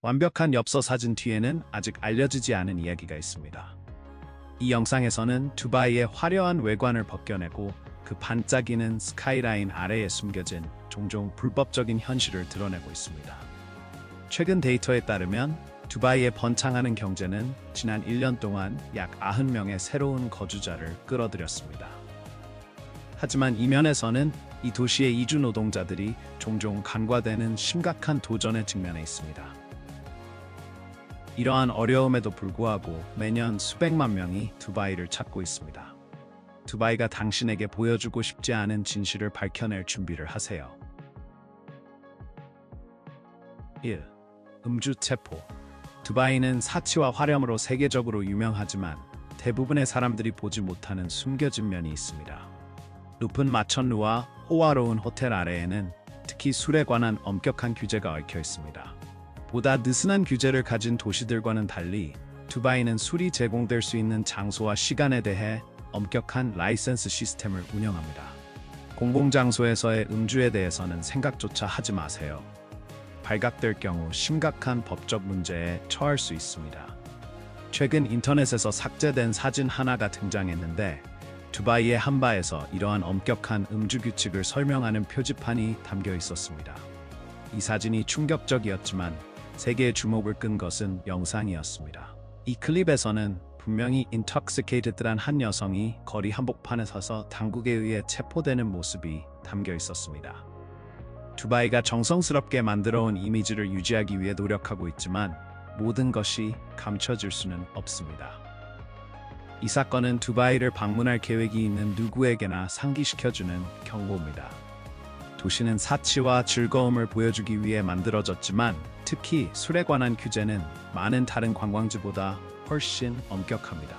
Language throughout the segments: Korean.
완벽한 엽서 사진 뒤에는 아직 알려지지 않은 이야기가 있습니다. 이 영상에서는 두바이의 화려한 외관을 벗겨내고 그 반짝이는 스카이라인 아래에 숨겨진 종종 불법적인 현실을 드러내고 있습니다. 최근 데이터에 따르면 두바이의 번창하는 경제는 지난 1년 동안 약 90명의 새로운 거주자를 끌어들였습니다. 하지만 이면에서는 이 도시의 이주 노동자들이 종종 간과되는 심각한 도전에 직면해 있습니다. 이러한 어려움에도 불구하고 매년 수백만 명이 두바이를 찾고 있습니다. 두바이가 당신에게 보여주고 싶지 않은 진실을 밝혀낼 준비를 하세요. 1. 음주 체포 두바이는 사치와 화려함으로 세계적으로 유명하지만 대부분의 사람들이 보지 못하는 숨겨진 면이 있습니다. 높은 마천루와 호화로운 호텔 아래에는 특히 술에 관한 엄격한 규제가 얽혀 있습니다. 보다 느슨한 규제를 가진 도시들과는 달리 두바이는 술이 제공될 수 있는 장소와 시간에 대해 엄격한 라이센스 시스템을 운영합니다. 공공장소에서의 음주에 대해서는 생각조차 하지 마세요. 발각될 경우 심각한 법적 문제에 처할 수 있습니다. 최근 인터넷에서 삭제된 사진 하나가 등장했는데 두바이의 한 바에서 이러한 엄격한 음주 규칙을 설명하는 표지판이 담겨 있었습니다. 이 사진이 충격적이었지만 세계의 주목을 끈 것은 영상이었습니다. 이 클립에서는 분명히 intoxicated란 한 여성이 거리 한복판에 서서 당국에 의해 체포되는 모습이 담겨 있었습니다. 두바이가 정성스럽게 만들어 온 이미지를 유지하기 위해 노력하고 있지만 모든 것이 감춰질 수는 없습니다. 이 사건은 두바이를 방문할 계획이 있는 누구에게나 상기시켜주는 경고입니다. 도시는 사치와 즐거움을 보여주기 위해 만들어졌지만 특히 술에 관한 규제는 많은 다른 관광지보다 훨씬 엄격합니다.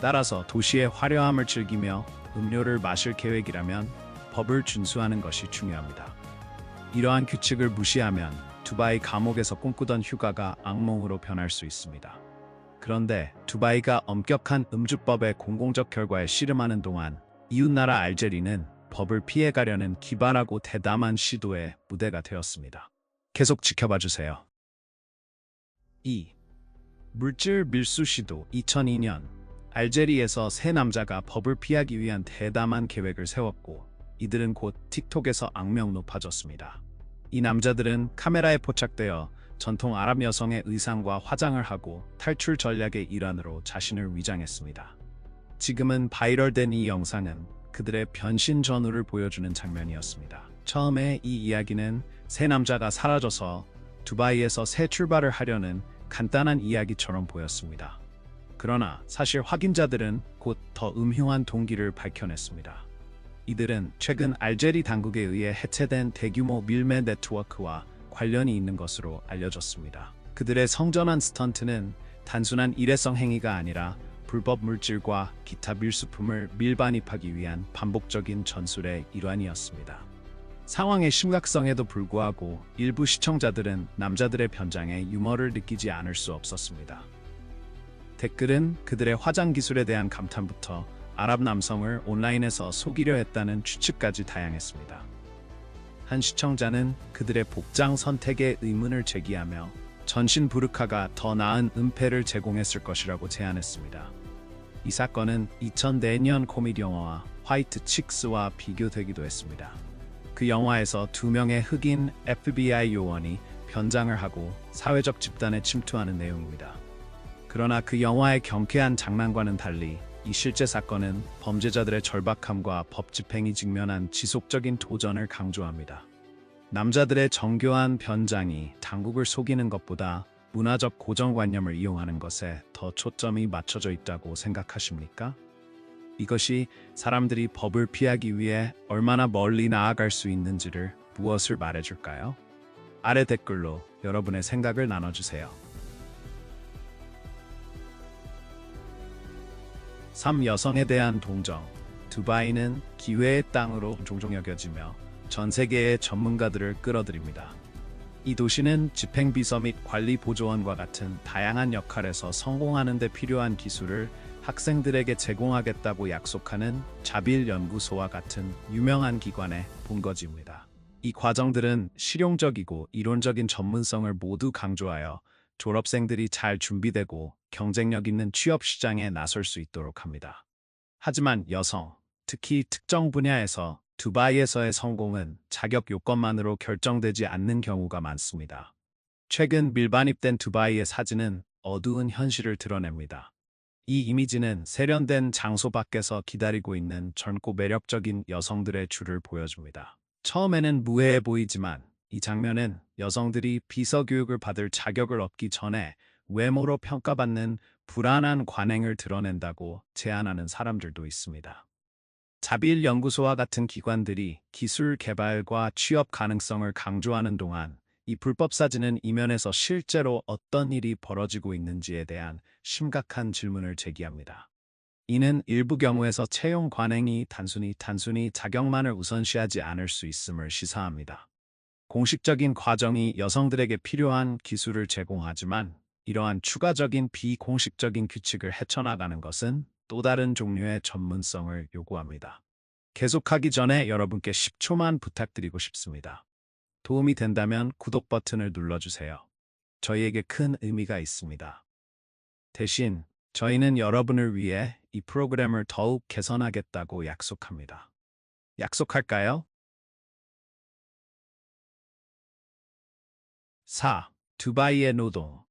따라서 도시의 화려함을 즐기며 음료를 마실 계획이라면 법을 준수하는 것이 중요합니다. 이러한 규칙을 무시하면 두바이 감옥에서 꿈꾸던 휴가가 악몽으로 변할 수 있습니다. 그런데 두바이가 엄격한 음주법의 공공적 결과에 씨름하는 동안 이웃나라 알제리는 법을 피해가려는 기발하고 대담한 시도의 무대가 되었습니다. 계속 지켜봐 주세요. 2. 물질 밀수 시도 2002년 알제리에서 세 남자가 법을 피하기 위한 대담한 계획을 세웠고 이들은 곧 틱톡에서 악명 높아졌습니다. 이 남자들은 카메라에 포착되어 전통 아랍 여성의 의상과 화장을 하고 탈출 전략의 일환으로 자신을 위장했습니다. 지금은 바이럴된 이 영상은 그들의 변신 전후를 보여주는 장면이었습니다. 처음에 이 이야기는 세 남자가 사라져서 두바이에서 새 출발을 하려는 간단한 이야기처럼 보였습니다. 그러나 사실 확인자들은 곧 더 음흉한 동기를 밝혀냈습니다. 이들은 최근 알제리 당국에 의해 해체된 대규모 밀매 네트워크와 관련이 있는 것으로 알려졌습니다. 그들의 성전한 스턴트는 단순한 일회성 행위가 아니라 불법 물질과 기타 밀수품을 밀반입하기 위한 반복적인 전술의 일환이었습니다. 상황의 심각성에도 불구하고 일부 시청자들은 남자들의 변장에 유머를 느끼지 않을 수 없었습니다. 댓글은 그들의 화장 기술에 대한 감탄부터 아랍 남성을 온라인에서 속이려 했다는 추측까지 다양했습니다. 한 시청자는 그들의 복장 선택에 의문을 제기하며 전신 부르카가 더 나은 은폐를 제공했을 것이라고 제안했습니다. 이 사건은 2004년 코미디 영화와 화이트 칙스와 비교되기도 했습니다. 그 영화에서 두 명의 흑인 FBI 요원이 변장을 하고 사회적 집단에 침투하는 내용입니다. 그러나 그 영화의 경쾌한 장난과는 달리 이 실제 사건은 범죄자들의 절박함과 법 집행이 직면한 지속적인 도전을 강조합니다. 남자들의 정교한 변장이 당국을 속이는 것보다 문화적 고정관념을 이용하는 것에 더 초점이 맞춰져 있다고 생각하십니까? 이것이 사람들이 법을 피하기 위해 얼마나 멀리 나아갈 수 있는지를 무엇을 말해줄까요? 아래 댓글로 여러분의 생각을 나눠주세요. 3. 여성에 대한 동정 두바이는 기회의 땅으로 종종 여겨지며 전 세계의 전문가들을 끌어들입니다. 이 도시는 집행비서 및 관리 보조원과 같은 다양한 역할에서 성공하는 데 필요한 기술을 학생들에게 제공하겠다고 약속하는 자빌 연구소와 같은 유명한 기관의 본거지입니다. 이 과정들은 실용적이고 이론적인 전문성을 모두 강조하여 졸업생들이 잘 준비되고 경쟁력 있는 취업 시장에 나설 수 있도록 합니다. 하지만 여성, 특히 특정 분야에서 두바이에서의 성공은 자격 요건만으로 결정되지 않는 경우가 많습니다. 최근 밀반입된 두바이의 사진은 어두운 현실을 드러냅니다. 이 이미지는 세련된 장소 밖에서 기다리고 있는 젊고 매력적인 여성들의 줄을 보여줍니다. 처음에는 무해해 보이지만 이 장면은 여성들이 비서 교육을 받을 자격을 얻기 전에 외모로 평가받는 불안한 관행을 드러낸다고 제안하는 사람들도 있습니다. 자비일 연구소와 같은 기관들이 기술 개발과 취업 가능성을 강조하는 동안 이 불법 사진은 이면에서 실제로 어떤 일이 벌어지고 있는지에 대한 심각한 질문을 제기합니다. 이는 일부 경우에서 채용 관행이 단순히 단순히 자격만을 우선시하지 않을 수 있음을 시사합니다. 공식적인 과정이 여성들에게 필요한 기술을 제공하지만 이러한 추가적인 비공식적인 규칙을 헤쳐나가는 것은 또 다른 종류의 전문성을 요구합니다. 계속하기 전에 여러분께 10초만 부탁드리고 싶습니다. 도움이 된다면 구독 버튼을 눌러주세요. 저희에게 큰 의미가 있습니다. 대신 저희는 여러분을 위해 이 프로그램을 더욱 개선하겠다고 약속합니다. 약속할까요? 4. 두바이의 노동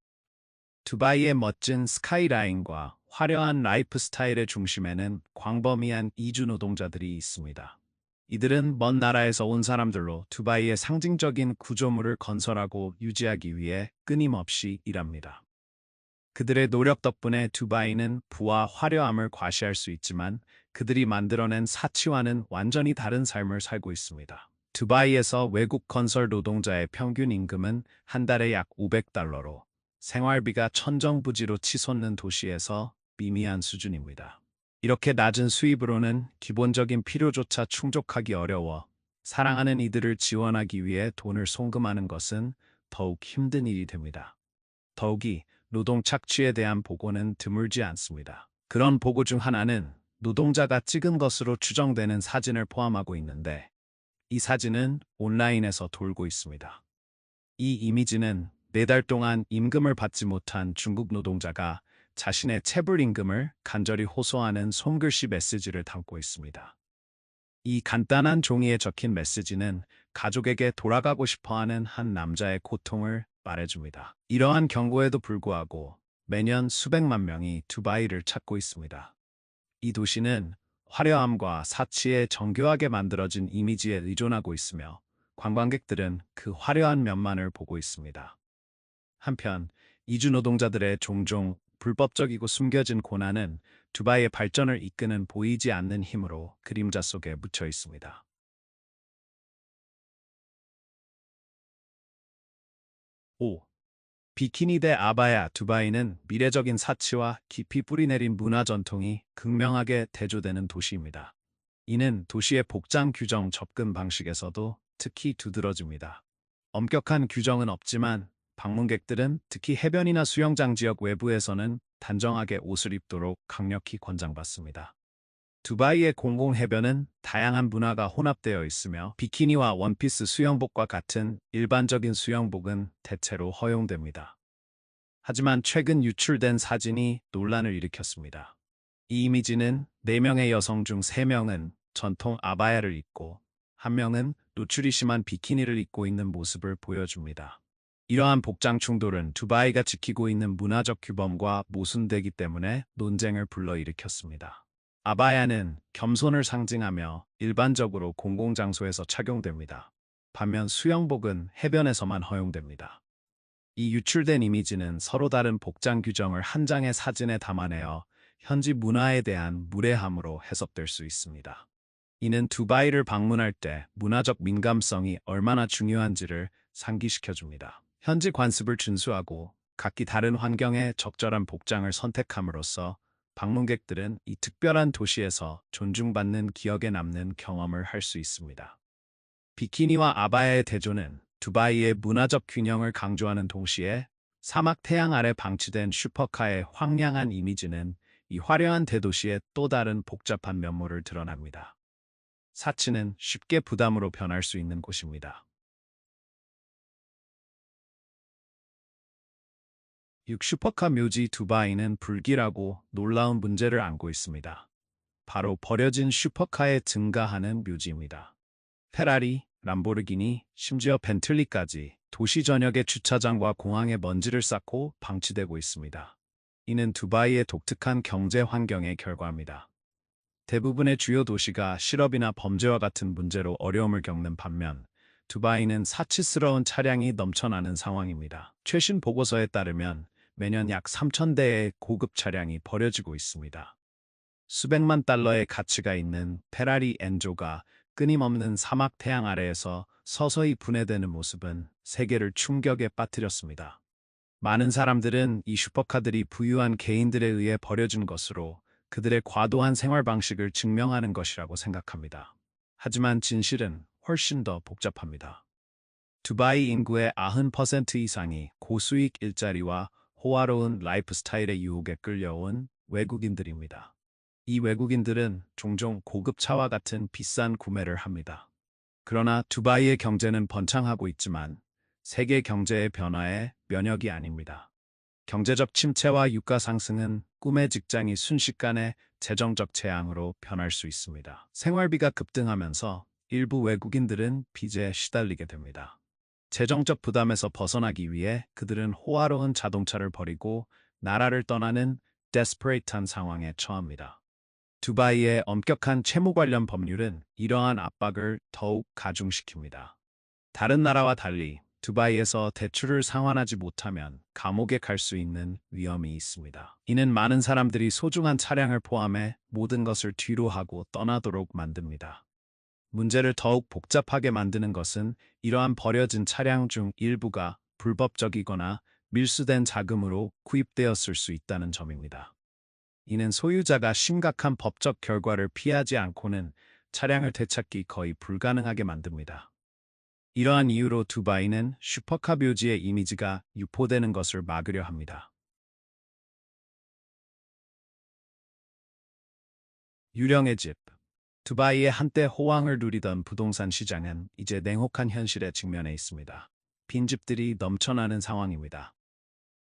두바이의 멋진 스카이라인과 화려한 라이프 스타일의 중심에는 광범위한 이주 노동자들이 있습니다. 이들은 먼 나라에서 온 사람들로 두바이의 상징적인 구조물을 건설하고 유지하기 위해 끊임없이 일합니다. 그들의 노력 덕분에 두바이는 부와 화려함을 과시할 수 있지만 그들이 만들어낸 사치와는 완전히 다른 삶을 살고 있습니다. 두바이에서 외국 건설 노동자의 평균 임금은 한 달에 약 500달러로 생활비가 천정부지로 치솟는 도시에서 미미한 수준입니다. 이렇게 낮은 수입으로는 기본적인 필요조차 충족하기 어려워 사랑하는 이들을 지원하기 위해 돈을 송금하는 것은 더욱 힘든 일이 됩니다. 더욱이 노동 착취에 대한 보고는 드물지 않습니다. 그런 보고 중 하나는 노동자가 찍은 것으로 추정되는 사진을 포함하고 있는데 이 사진은 온라인에서 돌고 있습니다. 이 이미지는 네달 동안 임금을 받지 못한 중국 노동자가 자신의 체불 임금을 간절히 호소하는 손글씨 메시지를 담고 있습니다. 이 간단한 종이에 적힌 메시지는 가족에게 돌아가고 싶어하는 한 남자의 고통을 말해줍니다. 이러한 경고에도 불구하고 매년 수백만 명이 두바이를 찾고 있습니다. 이 도시는 화려함과 사치에 정교하게 만들어진 이미지에 의존하고 있으며 관광객들은 그 화려한 면만을 보고 있습니다. 한편 이주 노동자들의 종종 불법적이고 숨겨진 고난은 두바이의 발전을 이끄는 보이지 않는 힘으로 그림자 속에 묻혀 있습니다. 5. 비키니 대 아바야 두바이는 미래적인 사치와 깊이 뿌리내린 문화 전통이 극명하게 대조되는 도시입니다. 이는 도시의 복장 규정 접근 방식에서도 특히 두드러집니다. 엄격한 규정은 없지만 방문객들은 특히 해변이나 수영장 지역 외부에서는 단정하게 옷을 입도록 강력히 권장받습니다. 두바이의 공공해변은 다양한 문화가 혼합되어 있으며 비키니와 원피스 수영복과 같은 일반적인 수영복은 대체로 허용됩니다. 하지만 최근 유출된 사진이 논란을 일으켰습니다. 이 이미지는 4명의 여성 중 3명은 전통 아바야를 입고 한 명은 노출이 심한 비키니를 입고 있는 모습을 보여줍니다. 이러한 복장 충돌은 두바이가 지키고 있는 문화적 규범과 모순되기 때문에 논쟁을 불러일으켰습니다. 아바야는 겸손을 상징하며 일반적으로 공공장소에서 착용됩니다. 반면 수영복은 해변에서만 허용됩니다. 이 유출된 이미지는 서로 다른 복장 규정을 한 장의 사진에 담아내어 현지 문화에 대한 무례함으로 해석될 수 있습니다. 이는 두바이를 방문할 때 문화적 민감성이 얼마나 중요한지를 상기시켜줍니다. 현지 관습을 준수하고 각기 다른 환경에 적절한 복장을 선택함으로써 방문객들은 이 특별한 도시에서 존중받는 기억에 남는 경험을 할 수 있습니다. 비키니와 아바야의 대조는 두바이의 문화적 균형을 강조하는 동시에 사막 태양 아래 방치된 슈퍼카의 황량한 이미지는 이 화려한 대도시의 또 다른 복잡한 면모를 드러납니다. 사치는 쉽게 부담으로 변할 수 있는 곳입니다. 6. 슈퍼카 묘지 두바이는 불길하고 놀라운 문제를 안고 있습니다. 바로 버려진 슈퍼카의 증가하는 묘지입니다. 페라리, 람보르기니, 심지어 벤틀리까지 도시 전역의 주차장과 공항에 먼지를 쌓고 방치되고 있습니다. 이는 두바이의 독특한 경제 환경의 결과입니다. 대부분의 주요 도시가 실업이나 범죄와 같은 문제로 어려움을 겪는 반면 두바이는 사치스러운 차량이 넘쳐나는 상황입니다. 최신 보고서에 따르면 매년 약 3,000대의 고급 차량이 버려지고 있습니다. 수백만 달러의 가치가 있는 페라리 엔조가 끊임없는 사막 태양 아래에서 서서히 분해되는 모습은 세계를 충격에 빠뜨렸습니다. 많은 사람들은 이 슈퍼카들이 부유한 개인들에 의해 버려진 것으로 그들의 과도한 생활 방식을 증명하는 것이라고 생각합니다. 하지만 진실은 훨씬 더 복잡합니다. 두바이 인구의 90% 이상이 고수익 일자리와 호화로운 라이프 스타일의 유혹에 끌려온 외국인들입니다. 이 외국인들은 종종 고급 차와 같은 비싼 구매를 합니다. 그러나 두바이의 경제는 번창하고 있지만 세계 경제의 변화에 면역이 아닙니다. 경제적 침체와 유가 상승은 꿈의 직장이 순식간에 재정적 재앙으로 변할 수 있습니다. 생활비가 급등하면서 일부 외국인들은 빚에 시달리게 됩니다. 재정적 부담에서 벗어나기 위해 그들은 호화로운 자동차를 버리고 나라를 떠나는 데스퍼레이트한 상황에 처합니다. 두바이의 엄격한 채무 관련 법률은 이러한 압박을 더욱 가중시킵니다. 다른 나라와 달리 두바이에서 대출을 상환하지 못하면 감옥에 갈 수 있는 위험이 있습니다. 이는 많은 사람들이 소중한 차량을 포함해 모든 것을 뒤로 하고 떠나도록 만듭니다. 문제를 더욱 복잡하게 만드는 것은 이러한 버려진 차량 중 일부가 불법적이거나 밀수된 자금으로 구입되었을 수 있다는 점입니다. 이는 소유자가 심각한 법적 결과를 피하지 않고는 차량을 되찾기 거의 불가능하게 만듭니다. 이러한 이유로 두바이는 슈퍼카 묘지의 이미지가 유포되는 것을 막으려 합니다. 유령의 집 두바이의 한때 호황을 누리던 부동산 시장은 이제 냉혹한 현실에 직면해 있습니다. 빈집들이 넘쳐나는 상황입니다.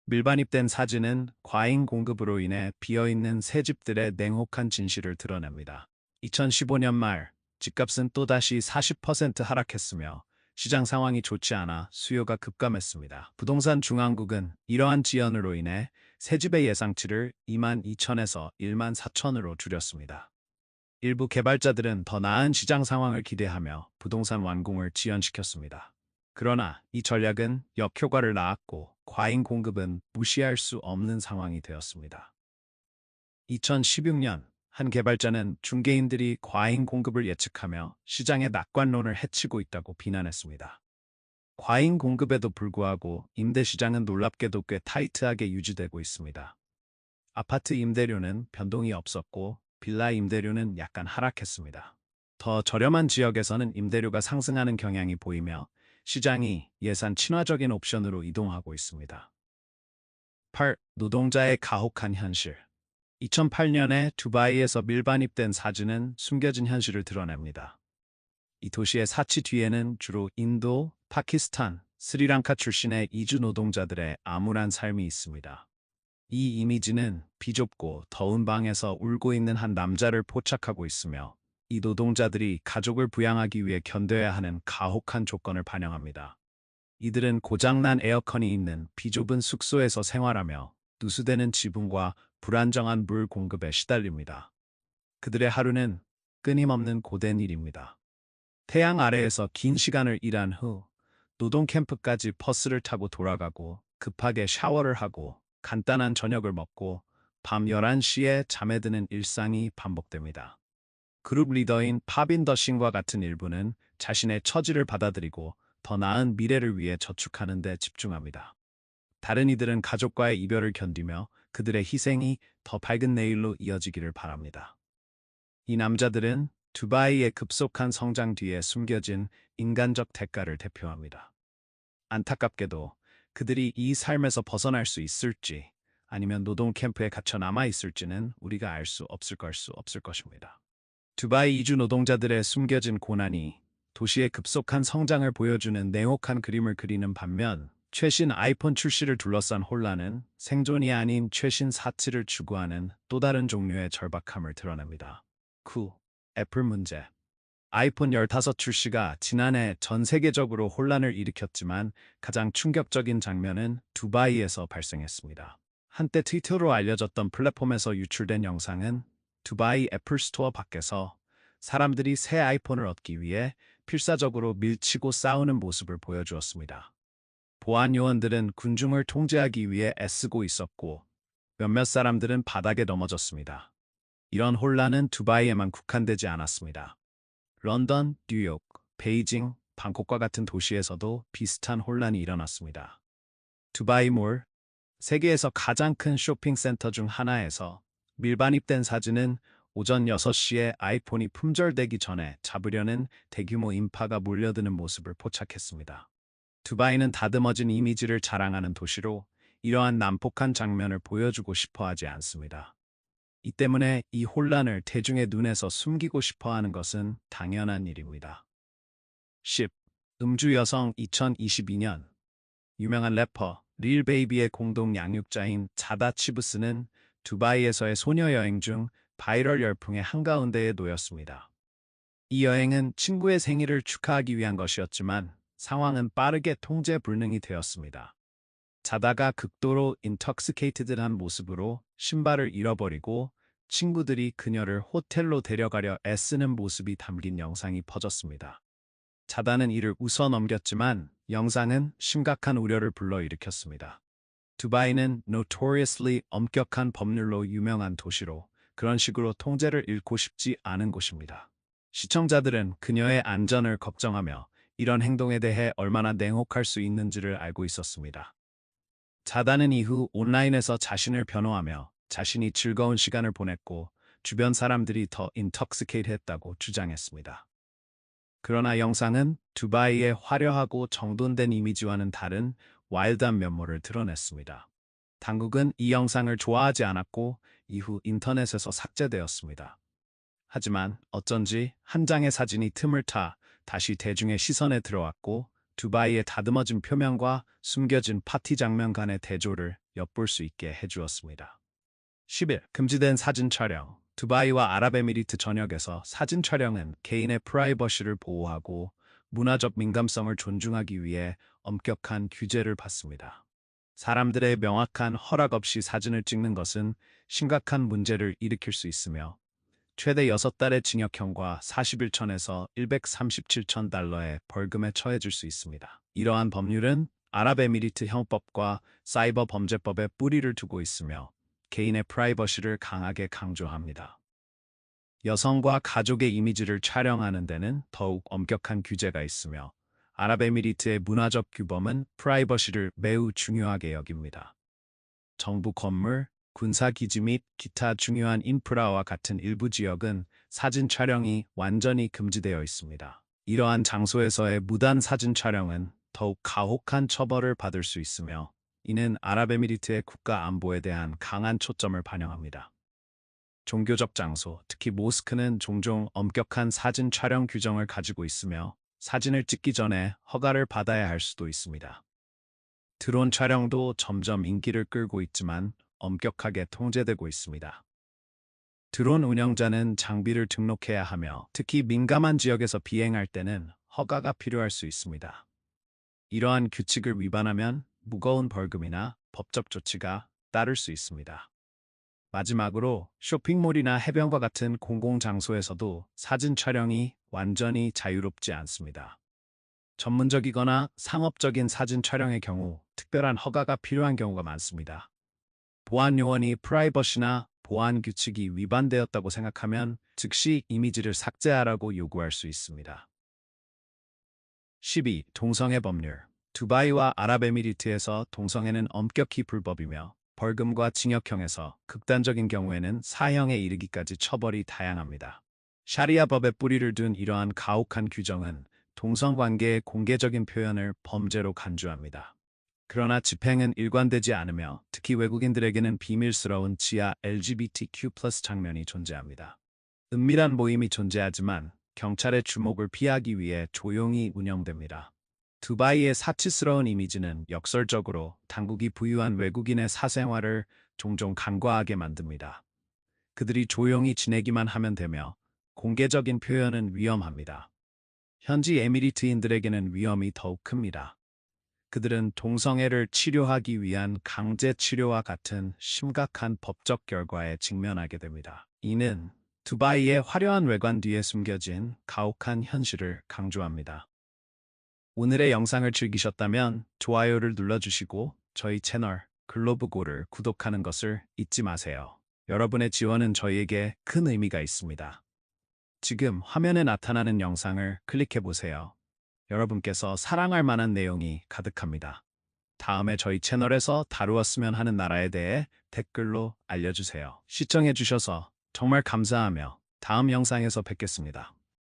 밀반입된 사진은 과잉 공급으로 인해 비어있는 새 집들의 냉혹한 진실을 드러냅니다. 2015년 말 집값은 또다시 40% 하락했으며 시장 상황이 좋지 않아 수요가 급감했습니다. 부동산 중앙국은 이러한 지연으로 인해 새 집의 예상치를 2만 2천에서 1만 4천으로 줄였습니다. 일부 개발자들은 더 나은 시장 상황을 기대하며 부동산 완공을 지연시켰습니다. 그러나 이 전략은 역효과를 낳았고 과잉 공급은 무시할 수 없는 상황이 되었습니다. 2016년 한 개발자는 중개인들이 과잉 공급을 예측하며 시장의 낙관론을 해치고 있다고 비난했습니다. 과잉 공급에도 불구하고 임대 시장은 놀랍게도 꽤 타이트하게 유지되고 있습니다. 아파트 임대료는 변동이 없었고 빌라 임대료는 약간 하락했습니다. 더 저렴한 지역에서는 임대료가 상승하는 경향이 보이며 시장이 예산 친화적인 옵션으로 이동하고 있습니다. 8. 노동자의 가혹한 현실 2008년에 두바이에서 밀반입된 사진은 숨겨진 현실을 드러냅니다. 이 도시의 사치 뒤에는 주로 인도, 파키스탄, 스리랑카 출신의 이주 노동자들의 암울한 삶이 있습니다. 이 이미지는 비좁고 더운 방에서 울고 있는 한 남자를 포착하고 있으며 이 노동자들이 가족을 부양하기 위해 견뎌야 하는 가혹한 조건을 반영합니다. 이들은 고장난 에어컨이 있는 비좁은 숙소에서 생활하며 누수되는 지붕과 불안정한 물 공급에 시달립니다. 그들의 하루는 끊임없는 고된 일입니다. 태양 아래에서 긴 시간을 일한 후 노동 캠프까지 버스를 타고 돌아가고 급하게 샤워를 하고 간단한 저녁을 먹고 밤 11시에 잠에 드는 일상이 반복됩니다. 그룹 리더인 파빈 더신과 같은 일부는 자신의 처지를 받아들이고 더 나은 미래를 위해 저축하는 데 집중합니다. 다른 이들은 가족과의 이별을 견디며 그들의 희생이 더 밝은 내일로 이어지기를 바랍니다. 이 남자들은 두바이의 급속한 성장 뒤에 숨겨진 인간적 대가를 대표합니다. 안타깝게도 그들이 이 삶에서 벗어날 수 있을지 아니면 노동 캠프에 갇혀 남아 있을지는 우리가 알 수 없을 걸 수 없을 것입니다. 두바이 이주 노동자들의 숨겨진 고난이 도시의 급속한 성장을 보여주는 냉혹한 그림을 그리는 반면 최신 아이폰 출시를 둘러싼 혼란은 생존이 아닌 최신 사치를 추구하는 또 다른 종류의 절박함을 드러냅니다. 9. 애플 문제 아이폰 15 출시가 지난해 전 세계적으로 혼란을 일으켰지만 가장 충격적인 장면은 두바이에서 발생했습니다. 한때 트위터로 알려졌던 플랫폼에서 유출된 영상은 두바이 애플 스토어 밖에서 사람들이 새 아이폰을 얻기 위해 필사적으로 밀치고 싸우는 모습을 보여주었습니다. 보안 요원들은 군중을 통제하기 위해 애쓰고 있었고 몇몇 사람들은 바닥에 넘어졌습니다. 이런 혼란은 두바이에만 국한되지 않았습니다. 런던, 뉴욕, 베이징, 방콕과 같은 도시에서도 비슷한 혼란이 일어났습니다. 두바이몰, 세계에서 가장 큰 쇼핑센터 중 하나에서 밀반입된 사진은 오전 6시에 아이폰이 품절되기 전에 잡으려는 대규모 인파가 몰려드는 모습을 포착했습니다. 두바이는 다듬어진 이미지를 자랑하는 도시로 이러한 난폭한 장면을 보여주고 싶어 하지 않습니다. 이 때문에 이 혼란을 대중의 눈에서 숨기고 싶어 하는 것은 당연한 일입니다. 10. 음주 여성 2022년 유명한 래퍼 릴 베이비의 공동 양육자인 자다 치브스는 두바이에서의 소녀 여행 중 바이럴 열풍의 한가운데에 놓였습니다. 이 여행은 친구의 생일을 축하하기 위한 것이었지만 상황은 빠르게 통제 불능이 되었습니다. 자다가 극도로 인턱스케이트드한 모습으로 신발을 잃어버리고 친구들이 그녀를 호텔로 데려가려 애쓰는 모습이 담긴 영상이 퍼졌습니다. 자다는 이를 웃어 넘겼지만 영상은 심각한 우려를 불러일으켰습니다. 두바이는 notoriously 엄격한 법률로 유명한 도시로 그런 식으로 통제를 잃고 싶지 않은 곳입니다. 시청자들은 그녀의 안전을 걱정하며 이런 행동에 대해 얼마나 냉혹할 수 있는지를 알고 있었습니다. 자다는 이후 온라인에서 자신을 변호하며 자신이 즐거운 시간을 보냈고 주변 사람들이 더 인턱스케이트 했다고 주장했습니다. 그러나 영상은 두바이의 화려하고 정돈된 이미지와는 다른 와일드한 면모를 드러냈습니다. 당국은 이 영상을 좋아하지 않았고 이후 인터넷에서 삭제되었습니다. 하지만 어쩐지 한 장의 사진이 틈을 타 다시 대중의 시선에 들어왔고 두바이의 다듬어진 표면과 숨겨진 파티 장면 간의 대조를 엿볼 수 있게 해주었습니다. 10일 금지된 사진 촬영 두바이와 아랍에미리트 전역에서 사진 촬영은 개인의 프라이버시를 보호하고 문화적 민감성을 존중하기 위해 엄격한 규제를 받습니다. 사람들의 명확한 허락 없이 사진을 찍는 것은 심각한 문제를 일으킬 수 있으며 최대 6달의 징역형과 41천에서 137천 달러의 벌금에 처해질 수 있습니다. 이러한 법률은 아랍에미리트 형법과 사이버 범죄법에 뿌리를 두고 있으며 개인의 프라이버시를 강하게 강조합니다. 여성과 가족의 이미지를 촬영하는 데는 더욱 엄격한 규제가 있으며 아랍에미리트의 문화적 규범은 프라이버시를 매우 중요하게 여깁니다. 정부 건물, 군사기지 및 기타 중요한 인프라와 같은 일부 지역은 사진 촬영이 완전히 금지되어 있습니다. 이러한 장소에서의 무단 사진 촬영은 더욱 가혹한 처벌을 받을 수 있으며 이는 아랍에미리트의 국가 안보에 대한 강한 초점을 반영합니다. 종교적 장소, 특히 모스크는 종종 엄격한 사진 촬영 규정을 가지고 있으며 사진을 찍기 전에 허가를 받아야 할 수도 있습니다. 드론 촬영도 점점 인기를 끌고 있지만 엄격하게 통제되고 있습니다. 드론 운영자는 장비를 등록해야 하며 특히 민감한 지역에서 비행할 때는 허가가 필요할 수 있습니다. 이러한 규칙을 위반하면 무거운 벌금이나 법적 조치가 따를 수 있습니다. 마지막으로 쇼핑몰이나 해변과 같은 공공장소에서도 사진 촬영이 완전히 자유롭지 않습니다. 전문적이거나 상업적인 사진 촬영의 경우 특별한 허가가 필요한 경우가 많습니다. 보안 요원이 프라이버시나 보안 규칙이 위반되었다고 생각하면 즉시 이미지를 삭제하라고 요구할 수 있습니다. 12. 동성애 법률 두바이와 아랍에미리트에서 동성애는 엄격히 불법이며 벌금과 징역형에서 극단적인 경우에는 사형에 이르기까지 처벌이 다양합니다. 샤리아법에 뿌리를 둔 이러한 가혹한 규정은 동성관계의 공개적인 표현을 범죄로 간주합니다. 그러나 집행은 일관되지 않으며 특히 외국인들에게는 비밀스러운 지하 LGBTQ 장면이 존재합니다. 은밀한 모임이 존재하지만 경찰의 주목을 피하기 위해 조용히 운영됩니다. 두바이의 사치스러운 이미지는 역설적으로 당국이 부유한 외국인의 사생활을 종종 간과하게 만듭니다. 그들이 조용히 지내기만 하면 되며 공개적인 표현은 위험합니다. 현지 에미리트인들에게는 위험이 더욱 큽니다. 그들은 동성애를 치료하기 위한 강제 치료와 같은 심각한 법적 결과에 직면하게 됩니다. 이는 두바이의 화려한 외관 뒤에 숨겨진 가혹한 현실을 강조합니다. 오늘의 영상을 즐기셨다면 좋아요를 눌러주시고 저희 채널 글로브고를 구독하는 것을 잊지 마세요. 여러분의 지원은 저희에게 큰 의미가 있습니다. 지금 화면에 나타나는 영상을 클릭해 보세요. 여러분께서 사랑할 만한 내용이 가득합니다. 다음에 저희 채널에서 다루었으면 하는 나라에 대해 댓글로 알려주세요. 시청해 주셔서 정말 감사하며 다음 영상에서 뵙겠습니다.